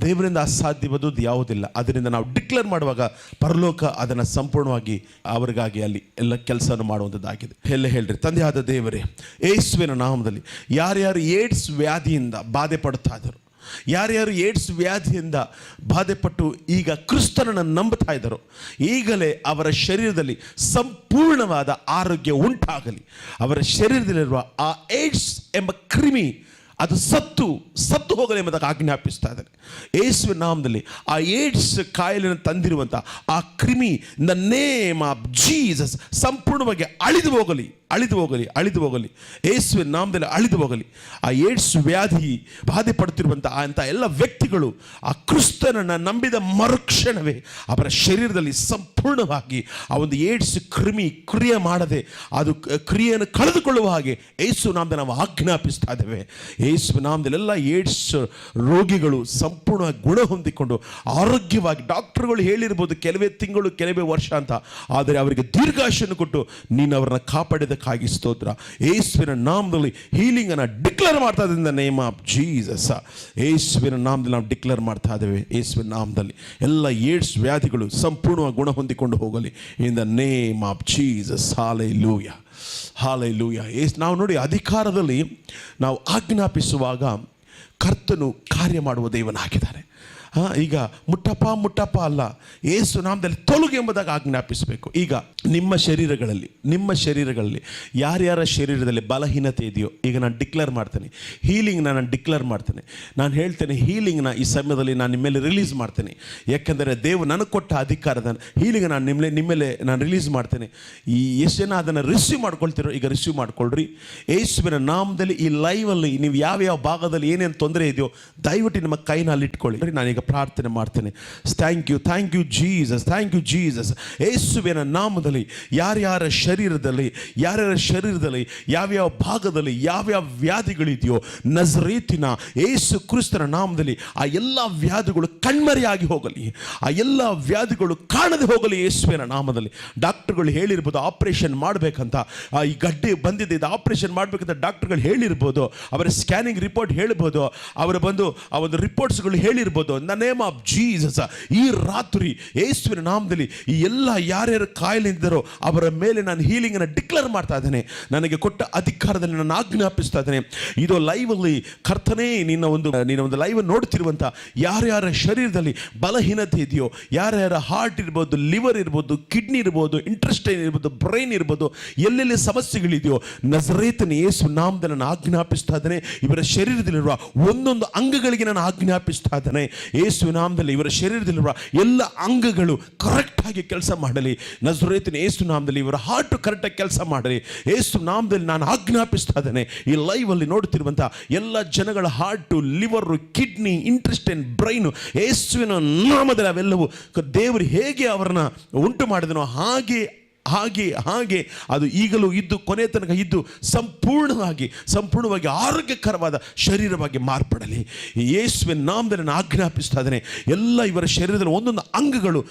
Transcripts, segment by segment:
ದೇವರಿಂದ ಅಸಾಧ್ಯವಾದದ್ದು ಯಾವುದಿಲ್ಲ. ಅದರಿಂದ ನಾವು ಡಿಕ್ಲೇರ್ ಮಾಡುವಾಗ ಪರಲೋಕ ಅದನ್ನು ಸಂಪೂರ್ಣವಾಗಿ ಅವರಿಗಾಗಿ ಅಲ್ಲಿ ಎಲ್ಲ ಕೆಲಸವನ್ನು ಮಾಡುವಂಥದ್ದಾಗಿದೆ ಎಲ್ಲ ಹೇಳ್ರಿ, ತಂದೆಯಾದ ದೇವರೇ ಏಸುವಿನ ನಾಮದಲ್ಲಿ ಯಾರ್ಯಾರು ಏಡ್ಸ್ ವ್ಯಾಧಿಯಿಂದ ಬಾಧೆ ಪಡ್ತಾ ಇದ್ದರು, ಯಾರ್ಯಾರು ಏಡ್ಸ್ ವ್ಯಾಧಿಯಿಂದ ಬಾಧೆಪಟ್ಟು ಈಗ ಕ್ರಿಸ್ತನನ್ನು ನಂಬುತ್ತಾ ಇದ್ದರು, ಈಗಲೇ ಅವರ ಶರೀರದಲ್ಲಿ ಸಂಪೂರ್ಣವಾದ ಆರೋಗ್ಯ ಉಂಟಾಗಲಿ. ಅವರ ಶರೀರದಲ್ಲಿರುವ ಆ ಏಡ್ಸ್ ಎಂಬ ಕ್ರಿಮಿ ಅದು ಸತ್ತು ಸತ್ತು ಹೋಗಲಿ ಎಂಬುದಕ್ಕೆ ಆಜ್ಞಾಪಿಸ್ತಾ ಇದ್ದಾನೆ. ಯೇಸುವಿನ ನಾಮದಲ್ಲಿ ಆ ಏಡ್ಸ್ ಕಾಯಿಲೆಯನ್ನು ತಂದಿರುವಂಥ ಆ ಕ್ರಿಮಿ ದ ನೇಮ್ ಆಫ್ ಜೀಸಸ್ ಸಂಪೂರ್ಣವಾಗಿ ಅಳಿದು ಹೋಗಲಿ ಅಳಿದು ಹೋಗಲಿ ಅಳಿದು ಹೋಗಲಿ. ಯೇಸುವಿನ ನಾಮದಲ್ಲಿ ಅಳಿದು ಹೋಗಲಿ. ಆ ಏಡ್ಸ್ ವ್ಯಾಧಿ ಬಾಧೆ ಪಡುತ್ತಿರುವಂಥ ಅಂಥ ಎಲ್ಲ ವ್ಯಕ್ತಿಗಳು ಆ ಕ್ರಿಸ್ತನನ್ನು ನಂಬಿದ ಮರುಕ್ಷಣವೇ ಅವರ ಶರೀರದಲ್ಲಿ ಸಂಪೂರ್ಣವಾಗಿ ಆ ಒಂದು ಏಡ್ಸ್ ಕ್ರಿಮಿ ಕ್ರಿಯೆ ಮಾಡದೆ, ಅದು ಕ್ರಿಯೆಯನ್ನು ಕಳೆದುಕೊಳ್ಳುವ ಹಾಗೆ ಯೇಸು ನಾಮದ ನಾವು ಆಜ್ಞಾಪಿಸ್ತಾ ಇದ್ದೇವೆ. ಏಸು ನಾಮದಲ್ಲೆಲ್ಲ ಏಡ್ಸ್ ರೋಗಿಗಳು ಸಂಪೂರ್ಣವಾಗಿ ಗುಣ ಹೊಂದಿಕೊಂಡು ಆರೋಗ್ಯವಾಗಿ ಡಾಕ್ಟರ್ಗಳು ಹೇಳಿರ್ಬೋದು, ಕೆಲವೇ ತಿಂಗಳು, ಕೆಲವೇ ವರ್ಷ ಅಂತ. ಆದರೆ ಅವರಿಗೆ ದೀರ್ಘಾಶಯನ್ನು ಕೊಟ್ಟು ನೀನು ಅವರನ್ನ ಕಾಪಾಡಿದಕ್ಕಾಗಿ ಸ್ತೋತ್ರ. ಏಸುವಿನ ನಾಮದಲ್ಲಿ ಹೀಲಿಂಗನ್ನು ಡಿಕ್ಲೇರ್ ಮಾಡ್ತಾ ಇದ್ದ ನೇಮ್ ಆಫ್ ಜೀಸಸ್. ಏಸುವಿನ ನಾಮದಲ್ಲಿ ನಾವು ಡಿಕ್ಲೇರ್ ಮಾಡ್ತಾ ಇದ್ದೇವೆ. ಏಸುವಿನ ನಾಮದಲ್ಲಿ ಎಲ್ಲ ಏಡ್ಸ್ ವ್ಯಾಧಿಗಳು ಸಂಪೂರ್ಣವಾಗಿ ಗುಣ ಹೊಂದಿಕೊಂಡು ಹೋಗಲಿ. In the name of Jesus hallelujah hallelujah ಲೂಯ ಏಸ್ ನಾವು ನೋಡಿ ಅಧಿಕಾರದಲ್ಲಿ ನಾವು ಆಜ್ಞಾಪಿಸುವಾಗ ಕರ್ತನು ಕಾರ್ಯ ಮಾಡುವ ದೇವನಾಗಿದ್ದಾನೆ ಈಗ ಮುಟ್ಟಪ್ಪ ಮುಟ್ಟಪ್ಪ ಅಲ್ಲ. ಏಸು ನಾಮದಲ್ಲಿ ತೊಲಗು ಎಂಬುದಾಗಿ ಆಜ್ಞಾಪಿಸಬೇಕು. ಈಗ ನಿಮ್ಮ ಶರೀರಗಳಲ್ಲಿ ನಿಮ್ಮ ಶರೀರಗಳಲ್ಲಿ ಯಾರ್ಯಾರ ಶರೀರದಲ್ಲಿ ಬಲಹೀನತೆ ಇದೆಯೋ, ಈಗ ನಾನು ಡಿಕ್ಲೇರ್ ಮಾಡ್ತೇನೆ. ಹೀಲಿಂಗ್ನ ನಾನು ಡಿಕ್ಲೇರ್ ಮಾಡ್ತೇನೆ. ನಾನು ಹೇಳ್ತೇನೆ ಹೀಲಿಂಗ್ನ ಈ ಸಮಯದಲ್ಲಿ ನಾನು ನಿಮ್ಮ ಮೇಲೆ ರಿಲೀಸ್ ಮಾಡ್ತೇನೆ. ಯಾಕೆಂದರೆ ದೇವು ನನಗೆ ಕೊಟ್ಟ ಅಧಿಕಾರದ ಹೀಲಿಂಗ್ ನಾನು ನಿಮ್ಮ ನಿಮ್ಮ ಮೇಲೆ ನಾನು ರಿಲೀಸ್ ಮಾಡ್ತೇನೆ. ಈ ಎಷ್ಟು ಜನ ಅದನ್ನು ರಿಸೀವ್ ಮಾಡ್ಕೊಳ್ತಿರೋ, ಈಗ ರಿಸೀವ್ ಮಾಡ್ಕೊಳ್ರಿ. ಯೇಸುವಿನ ನಾಮದಲ್ಲಿ ಈ ಲೈವಲ್ಲಿ ನೀವು ಯಾವ ಯಾವ ಭಾಗದಲ್ಲಿ ಏನೇನು ತೊಂದರೆ ಇದೆಯೋ, ದಯವಿಟ್ಟು ನಿಮ್ಮ ಕೈನಲ್ಲಿ ಇಟ್ಕೊಳ್ಳಿ. ನಾನೀಗ ಪ್ರಾರ್ಥನೆ ಮಾಡ್ತೇನೆ. Thank you thank you Jesus thank you Jesus ಯೇಸುವಿನ ನಾಮದಲ್ಲಿ, ಯಾರ್ಯಾರ ಶರೀರದಲ್ಲಿ ಯಾರ್ಯಾರ ಶರೀರದಲ್ಲಿ, ಯಾವ್ಯಾವ ಭಾಗದಲ್ಲಿ, ಯಾವ್ಯಾವ ವ್ಯಾಧಿಗಳಿದೆಯೋ, ನಜರೇತಿನ ಏಸು ಕ್ರಿಸ್ತನ ನಾಮದಲ್ಲಿ, ಆ ಎಲ್ಲ ವ್ಯಾಧಿಗಳು ಕಣ್ಮರೆಯಾಗಿ ಹೋಗಲಿ. ಆ ಎಲ್ಲ ವ್ಯಾಧಿಗಳು ಕಾಣದೆ ಹೋಗಲಿ ಯೇಸುವಿನ ನಾಮದಲ್ಲಿ. ಡಾಕ್ಟರ್ಗಳು ಹೇಳಿರ್ಬೋದು, ಆಪರೇಷನ್ ಮಾಡಬೇಕಂತ. ಈ ಗಡ್ಡೆ ಬಂದಿದೆ, ಇದು ಆಪರೇಷನ್ ಮಾಡಬೇಕಂತ ಡಾಕ್ಟರ್ಗಳು ಹೇಳಿರ್ಬೋದು, ಅವರ ಸ್ಕ್ಯಾನಿಂಗ್ ರಿಪೋರ್ಟ್ ಹೇಳ್ಬೋದು, ಅವರು ಬಂದು ಆ ಒಂದು ರಿಪೋರ್ಟ್ಸ್ಗಳು ಹೇಳಿರ್ಬೋದು ನೇಮ್ ಆಫ್ ಜೀಸಸ್ ಈ ರಾತ್ರಿ ಯೇಸುವಿನ ನಾಮದಲ್ಲಿ ಈ ಎಲ್ಲ ಯಾರ್ಯಾರು ಕಾಯಿಲೆ ಇದ್ದಾರೋ ಅವರ ಮೇಲೆ ನಾನು ಹೀಲಿಂಗನ್ನು ಡಿಕ್ಲೇರ್ ಮಾಡ್ತಾ ಇದ್ದೇನೆ. ನನಗೆ ಕೊಟ್ಟ ಅಧಿಕಾರದಲ್ಲಿ ನಾನು ಆಜ್ಞಾಪಿಸ್ತಾ ಇದ್ದೇನೆ. ಇದು ಲೈವಲ್ಲಿ ಕರ್ತನೇ, ನಿನ್ನ ಒಂದು ನಿನ್ನ ಒಂದು ಲೈವ್ ನೋಡ್ತಿರುವಂಥ ಯಾರ್ಯಾರ ಶರೀರದಲ್ಲಿ ಬಲಹೀನತೆ ಇದೆಯೋ, ಯಾರ್ಯಾರ ಹಾರ್ಟ್ ಇರ್ಬೋದು ಲಿವರ್ ಇರ್ಬೋದು ಕಿಡ್ನಿ ಇರ್ಬೋದು ಇಂಟ್ರೆಸ್ಟೈನ್ ಇರ್ಬೋದು ಬ್ರೈನ್ ಇರ್ಬೋದು, ಎಲ್ಲೆಲ್ಲಿ ಸಮಸ್ಯೆಗಳಿದೆಯೋ, ನಜರೇತನ ಯೇಸು ನಾಮದಲ್ಲಿ ನಾನು ಆಜ್ಞಾಪಿಸ್ತಾ ಇದ್ದೇನೆ. ಇವರ ಶರೀರದಲ್ಲಿರುವ ಒಂದೊಂದು ಅಂಗಗಳಿಗೆ ನಾನು ಆಜ್ಞಾಪಿಸ್ತಾ ಇದ್ದೇನೆ. ಯೇಸು ನಾಮದಲ್ಲಿ ಇವರ ಶರೀರದಲ್ಲಿರುವ ಎಲ್ಲ ಅಂಗಗಳು ಕರೆಕ್ಟಾಗಿ ಕೆಲಸ ಮಾಡಲಿ. ನಜರೇತಿನ ಏಸು ನಾಮದಲ್ಲಿ ಇವರ ಹಾರ್ಟು ಕರೆಕ್ಟಾಗಿ ಕೆಲಸ ಮಾಡಲಿ. ಏಸು ನಾಮದಲ್ಲಿ ನಾನು ಆಜ್ಞಾಪಿಸ್ತಾ ಇದ್ದೇನೆ. ಈ ಲೈವಲ್ಲಿ ನೋಡ್ತಿರುವಂಥ ಎಲ್ಲ ಜನಗಳ heart liver kidney intestine brain ಏಸುವಿನ ನಾಮದಲ್ಲಿ ಅವೆಲ್ಲವೂ ದೇವರು ಹೇಗೆ ಅವರನ್ನ ಉಂಟು ಮಾಡಿದನೋ ಹಾಗೆ ಹಾಗೆ ಹಾಗೆ ಅದು ಈಗಲೂ ಇದ್ದು ಕೊನೆ ತನಕ ಇದ್ದು ಸಂಪೂರ್ಣವಾಗಿ ಸಂಪೂರ್ಣವಾಗಿ ಆರೋಗ್ಯಕರವಾದ ಶರೀರವಾಗಿ ಮಾರ್ಪಡಲಿ. ಯೇಸುವೆ ಯೇಸುವಿನ ನಾಮದಲ್ಲಿ ಆಜ್ಞಾಪಿಸ್ತಾ ಇದ್ದೇನೆ, ಎಲ್ಲ ಇವರ ಶರೀರದಲ್ಲಿ ಒಂದೊಂದು ಅಂಗಗಳು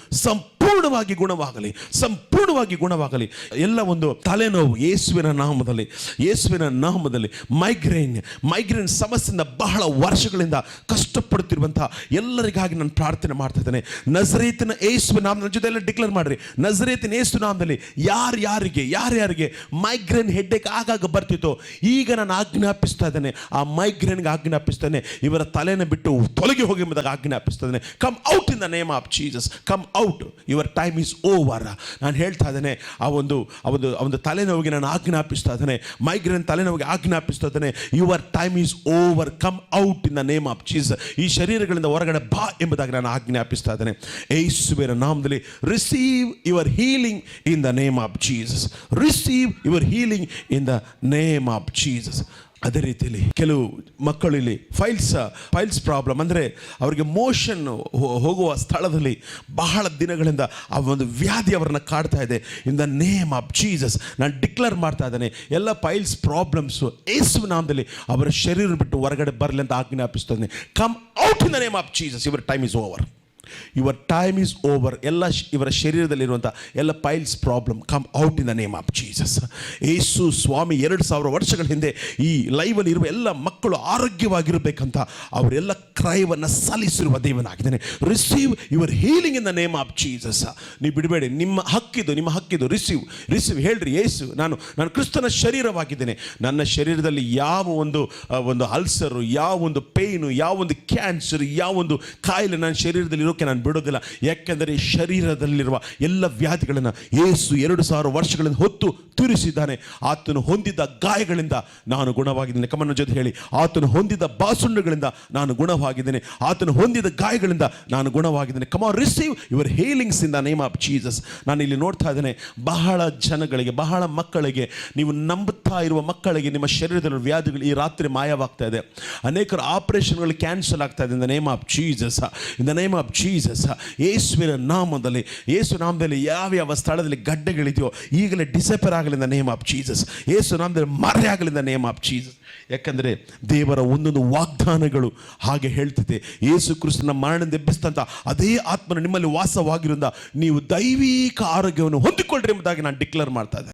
ಸಂಪೂರ್ಣವಾಗಿ ಗುಣವಾಗಲಿ ಸಂಪೂರ್ಣವಾಗಿ ಗುಣವಾಗಲಿ, ಎಲ್ಲ ಒಂದು ತಲೆನೋವು ಯೇಸುವಿನ ನಾಮದಲ್ಲಿ ಯೇಸುವಿನ ನಾಮದಲ್ಲಿ ಮೈಗ್ರೇನ್ ಮೈಗ್ರೇನ್ ಸಮಸ್ಯೆಯಿಂದ ಬಹಳ ವರ್ಷಗಳಿಂದ ಕಷ್ಟಪಡುತ್ತಿರುವಂತಹ ಎಲ್ಲರಿಗಾಗಿ ನಾನು ಪ್ರಾರ್ಥನೆ ಮಾಡ್ತಾ ಇದ್ದೇನೆ. ನಜರೇತಿನ ಯೇಸುವಿನ ನಾಮ ಜೊತೆ ಎಲ್ಲ ಡಿಕ್ಲೇರ್ ಮಾಡ್ರಿ. ನಜರೇತಿನ ಯೇಸು ನಾಮದಲ್ಲಿ ಯಾರು ಯಾರಿಗೆ ಯಾರ್ಯಾರಿಗೆ ಮೈಗ್ರೇನ್ ಹೆಡ್ಡೇಕ್ ಆಗಾಗ ಬರ್ತಿತ್ತೋ, ಈಗ ನಾನು ಆಜ್ಞಾಪಿಸ್ತಾ ಇದ್ದೇನೆ. ಆ ಮೈಗ್ರೇನ್ಗೆ ಆಜ್ಞಾಪಿಸ್ತೇನೆ ಇವರ ತಲೆನ ಬಿಟ್ಟು ತೊಲಗಿ ಹೋಗಿ ಎಂಬುದಾಗಿ ಆಜ್ಞಾಪಿಸ್ತಾ ಇದ್ದೇನೆ. Come out in the name of Jesus come out your time is over ನಾನು ಹೇಳ್ತಾ ಇದ್ದೇನೆ, ಆ ಒಂದು ಆ ಒಂದು ಒಂದು ತಲೆನೋವಿಗೆ ನಾನು ಆಜ್ಞಾಪಿಸ್ತಾ ಇದ್ದೇನೆ ಮೈಗ್ರೇನ್ ತಲೆನೋವಿಗೆ ಆಜ್ಞಾಪಿಸ್ತಾ ಇದ್ದೇನೆ your time is over come out in the name of Jesus ಈ ಶರೀರಗಳಿಂದ ಹೊರಗಡೆ ಬಾ ಎಂಬುದಾಗಿ ನಾನು ಆಜ್ಞಾಪಿಸ್ತಾ ಇದ್ದೇನೆ. ಏಸುವಿನ ನಾಮದಲ್ಲಿ receive your healing in the name of Jesus receive your healing in the name of Jesus ಅದೇ ರೀತಿಯಲ್ಲಿ ಕೆಲವು ಮಕ್ಕಳಲ್ಲಿ ಫೈಲ್ಸ್ ಫೈಲ್ಸ್ ಪ್ರಾಬ್ಲಮ್ ಅಂದರೆ ಅವರಿಗೆ ಮೋಷನ್ ಹೋಗುವ ಸ್ಥಳದಲ್ಲಿ ಬಹಳ ದಿನಗಳಿಂದ ಆ ಒಂದು ವ್ಯಾಧಿ ಅವರನ್ನ ಕಾಡ್ತಾ ಇದೆ. In the name of Jesus ನಾನು ಡಿಕ್ಲೇರ್ ಮಾಡ್ತಾ ಇದ್ದೇನೆ, ಎಲ್ಲ ಫೈಲ್ಸ್ ಪ್ರಾಬ್ಲಮ್ಸು ಏಸು ನಾಮದಲ್ಲಿ ಅವರ ಶರೀರ ಬಿಟ್ಟು ಹೊರಗಡೆ ಬರಲಿ ಅಂತ ಆಜ್ಞಾಪಿಸ್ತಾ ಇದ್ದೀನಿ. Come out in the name of Jesus ಇವರ್ time is over your time is over ಎಲ್ಲ ಇವರ ಶರೀರದಲ್ಲಿರುವಂಥ ಎಲ್ಲ piles problem come out in the name of Jesus Yesu Swami ಎರಡು ಸಾವಿರ ವರ್ಷಗಳ ಹಿಂದೆ ಈ ಲೈವಲ್ಲಿ ಇರುವ ಎಲ್ಲ ಮಕ್ಕಳು ಆರೋಗ್ಯವಾಗಿರಬೇಕಂತ ಅವರೆಲ್ಲ ಕ್ರಯವನ್ನು ಸಲ್ಲಿಸಿರುವ ದೇವನಾಗಿದ್ದಾನೆ. Receive your healing in the name of Jesus ನೀವು ಬಿಡಬೇಡಿ, ನಿಮ್ಮ ಹಕ್ಕಿದು ನಿಮ್ಮ ಹಕ್ಕಿದು ರಿಸೀವ್ ರಿಸೀವ್ ಹೇಳ್ರಿ, ಏಸು, ನಾನು ನಾನು ಕ್ರಿಸ್ತನ ಶರೀರವಾಗಿದ್ದೇನೆ. ನನ್ನ ಶರೀರದಲ್ಲಿ ಯಾವ ಒಂದು ಒಂದು ಅಲ್ಸರು ಯಾವ ಒಂದು ಪೇಯ್ನು ಯಾವ ಒಂದು ಕ್ಯಾನ್ಸರ್ ಯಾವ ಒಂದು ಕಾಯಿಲೆ ನನ್ನ ಶರೀರದಲ್ಲಿ ಇರೋಕೆ ನಾನು ಬಿಡೋದಿಲ್ಲ. ಯಾಕೆಂದರೆ ಈ ಶರೀರದಲ್ಲಿರುವ ಎಲ್ಲ ವ್ಯಾಧಿಗಳನ್ನು ಏಸು ಎರಡು ಸಾವಿರ ವರ್ಷಗಳಿಂದ ಹೊತ್ತು ತುರಿಸಿದ್ದಾನೆ. ಆತನು ಹೊಂದಿದ್ದ ಗಾಯಗಳಿಂದ ನಾನು ಗುಣವಾಗಿದ್ದೇನೆ. ಕಮನ ಜೊತೆ ಹೇಳಿ. ಆತನು ಹೊಂದಿದ್ದ ಬಾಸುಂಡುಗಳಿಂದ ನಾನು ಗುಣವಾಗಿದ್ದೇನೆ. ಆತನು ಹೊಂದಿದ ಗಾಯಗಳಿಂದ ನಾನು ಗುಣವಾಗಿದ್ದೇನೆ. Come receive your healings in the name of Jesus ನಾನು ಇಲ್ಲಿ ನೋಡ್ತಾ ಇದ್ದೇನೆ, ಬಹಳ ಜನಗಳಿಗೆ, ಬಹಳ ಮಕ್ಕಳಿಗೆ, ನೀವು ನಂಬುತ್ತಾ ಇರುವ ಮಕ್ಕಳಿಗೆ ನಿಮ್ಮ ಶರೀರದಲ್ಲಿ ವ್ಯಾಧಿಗಳು ಈ ರಾತ್ರಿ ಮಾಯವಾಗ್ತಾ ಇದೆ. ಅನೇಕರು ಆಪರೇಷನ್ಗಳು ಕ್ಯಾನ್ಸಲ್ ಆಗ್ತಾ ಇದೆ. In the name of Jesus in the name of Jesus ಯೇಸುವಿನ ನಾಮದಲ್ಲಿ, ಯೇಸು ನಾಮದಲ್ಲಿ ಯಾವ ಯಾವ ಸ್ಥಳದಲ್ಲಿ ಗಡ್ಡೆಗಳಿದೆಯೋ, ಈಗಲೇ ಡಿಸಪೇರ್ ಆಗಲಿಂದ ನೇಮ್ ಆಫ್ ಜೀಸಸ್ ಯೇಸು ನಾಮದಲ್ಲಿ ಮರೆ ಆಗಲಿಂದ ನೇಮ್ ಆಫ್ ಜೀಸಸ್ ಯಾಕಂದರೆ ದೇವರ ಒಂದೊಂದು ವಾಗ್ದಾನಗಳು ಹಾಗೆ ಹೇಳ್ತಿದೆ. ಯೇಸು ಕ್ರಿಸ್ತನ ಮರಣ ದೆಬ್ಬಿಸಿದಂಥ ಅದೇ ಆತ್ಮನ ನಿಮ್ಮಲ್ಲಿ ವಾಸವಾಗಿರೋದ್ರಿಂದ ನೀವು ದೈವಿಕ ಆರೋಗ್ಯವನ್ನು ಹೊಂದಿಕೊಳ್ಳ್ರಿ ಎಂಬುದಾಗಿ ನಾನು ಡಿಕ್ಲೇರ್ ಮಾಡ್ತಾ ಇದ್ದೆ